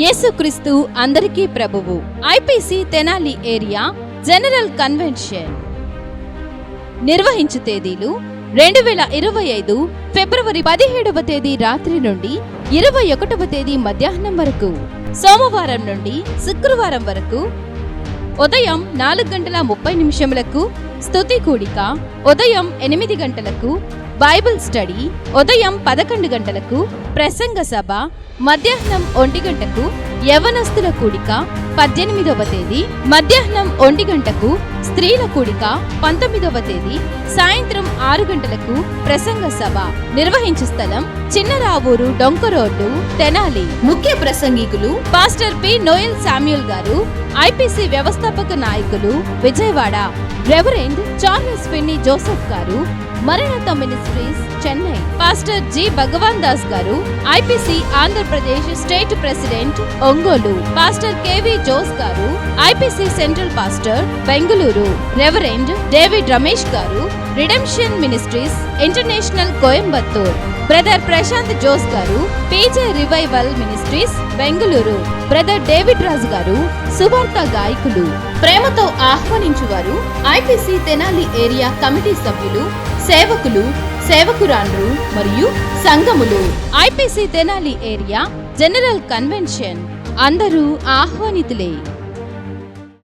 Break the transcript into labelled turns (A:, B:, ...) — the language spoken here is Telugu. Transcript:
A: యేసుక్రీస్తు అందరికీ ప్రభువు. IPC Tenali area general convention. నిర్వహించు తేదీలు రెండు వేల ఇరవై ఐదు ఫిబ్రవరి పదిహేడవ తేదీ రాత్రి నుండి ఇరవై ఒకటవ తేదీ మధ్యాహ్నం వరకు. సోమవారం నుండి శుక్రవారం వరకు ఉదయం నాలుగు గంటల ముప్పై నిమిషములకు స్థుతి కూడిక ఉదయం ఎనిమిది గంటలకు బైబిల్ స్టడీ ఉదయం పదకొండు గంటలకు ప్రసంగ సభ మధ్యాహ్నం ఒంటి గంటకు యవనస్తుల కూడిక పద్దెనిమిదవ తేదీ మధ్యాహ్నం ఒంటి గంటకు స్త్రీల కూడిక పంతొమ్మిదవ తేదీ సాయంత్రం ఆరు గంటలకు ప్రసంగ సభ నిర్వహించు స్థలం చిన్నరావూరు డొంక రోడ్డు తెనాలి. ముఖ్య ప్రసంగికులు pastor P. Noel Samuel garu IPC వ్యవస్థాపక నాయకులు Vijayawada reverend Charles Finney Joseph garu Maranatha ministries Chennai. Pastor G. Bhagwan Das garu IPC Andhra Pradesh state president Ongole. Pastor K V Jose garu IPC central pastor Bengaluru. Reverend David Ramesh garu redemption ministries international Coimbatore. Brother Prashant Jose garu P J revival ministries Bengaluru. Brother David Raju garu సువార్త గాయకులు. ప్రేమతో ఆహ్వానించువారు ఐపీసీ తెనాలి ఏరియా కమిటీ సభ్యులు సేవకులు సేవకురాండ్రు మరియు సంఘములు. IPC Tenali area general convention. అందరూ ఆహ్వానితులే.